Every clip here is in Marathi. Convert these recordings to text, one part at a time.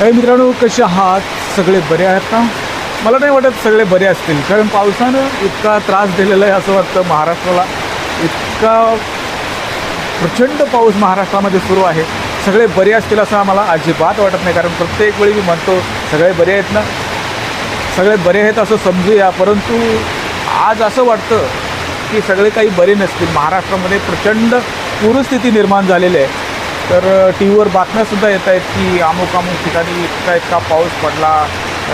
काही मित्रांनो कसे आहात? सगळे बरे आहेत ना मला नाही वाटत सगळे बरे असतील कारण पावसानं इतका त्रास दिलेला आहे असं वाटतं महाराष्ट्राला. इतका प्रचंड पाऊस महाराष्ट्रामध्ये सुरू आहे. सगळे बरे असतील असं आम्हाला अजिबात वाटत नाही कारण प्रत्येक वेळी मी म्हणतो सगळे बरे आहेत ना? सगळे बरे आहेत असं समजूया परंतु आज असं वाटतं की सगळे काही बरे नसतील. महाराष्ट्रामध्ये प्रचंड पूरस्थिती निर्माण झालेली आहे. तर टी व्हीवर बातम्यासुद्धा येत आहेत की अमुक अमुक ठिकाणी इतका इतका पाऊस पडला.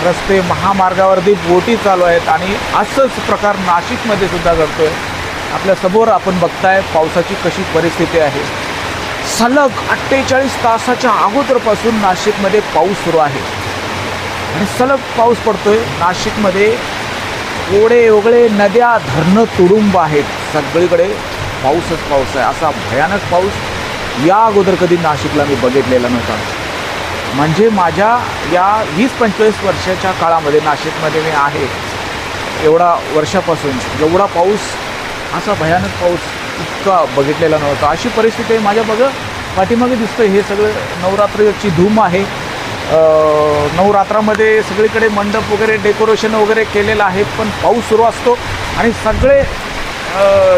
रस्ते महामार्गावरती बोटी चालू आहेत आणि असंच प्रकार नाशिकमध्ये सुद्धा घडतो आहे आपल्यासमोर आपण बघताय पावसाची कशी परिस्थिती आहे. सलग अठ्ठेचाळीस तासाच्या अगोदरपासून नाशिकमध्ये पाऊस सुरू आहे. आणि सलग पाऊस पडतोय. नाशिकमध्ये ओढे ओगळे नद्या धरणं तुडुंब आहेत. सगळीकडे पाऊसच पाऊस आहे. असा भयानक पाऊस या अगोदर कधी नाशिकला मी बघितलेला नव्हता. म्हणजे माझ्या या वीस पंचवीस वर्षाच्या काळामध्ये नाशिकमध्ये मी आहे. एवढा वर्षापासून एवढा पाऊस असा भयानक पाऊस इतका बघितलेला नव्हता. अशी परिस्थिती आहे माझ्या बघ पाठीमागे दिसतं हे सगळं नवरात्रीची धूम आहे. नवरात्रामध्ये सगळीकडे मंडप वगैरे डेकोरेशन वगैरे केलेलं आहे पण पाऊस सुरू असतो आणि सगळे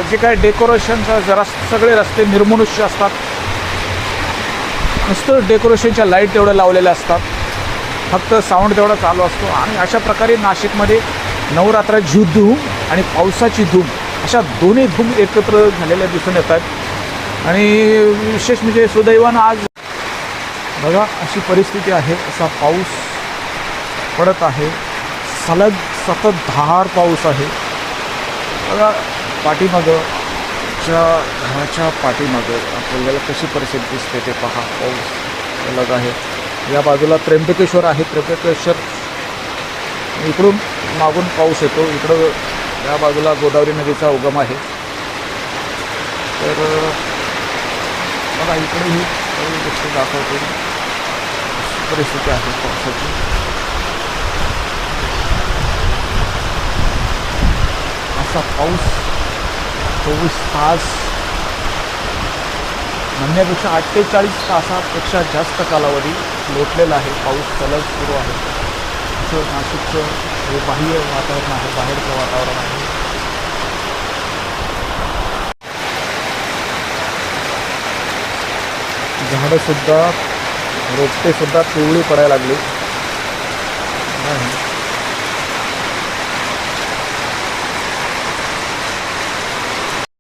जे काय डेकोरेशनचं जरा सगळे रस्ते निर्मनुष्य असतात. नुसतं डेकोरेशनच्या लाइट तेवढं लावलेल्या असतात. फक्त साऊंड तेवढा चालू असतो आणि अशा प्रकारे नाशिकमध्ये नवरात्राची धूम आणि पावसाची धूम अशा दोन्ही धूम एकत्र झालेल्या दिसून येतात. आणि विशेष म्हणजे सुदैवानं आज बघा अशी परिस्थिती आहे. असा पाऊस पडत आहे. सलग सतत धार पाऊस आहे. बघा पाठीमागं च्या घराच्या पाठीमागे आपल्याला कशी परिस्थिती दिसते ते पहा. पाऊस अलग आहे. या बाजूला त्र्यंबकेश्वर आहे. त्र्यंबकेश्वर इकडून मागून पाऊस येतो. इकडं या बाजूला गोदावरी नदीचा उगम आहे. तर बघा इकडेही काही गोष्टी दाखवते. परिस्थिती आहे पावसाची. असा पाऊस चोवीस तास म्हणण्यापेक्षा अठ्ठेचाळीस तासापेक्षा जास्त कालावधी लोटलेला आहे. पाऊस सलग सुरू आहे. असं नाशिकचं हे बाह्य वातावरण आहे. बाहेरचं वातावरण आहे. झाडंसुद्धा रोपटेसुद्धा पिवळी पडायला लागली. नाही.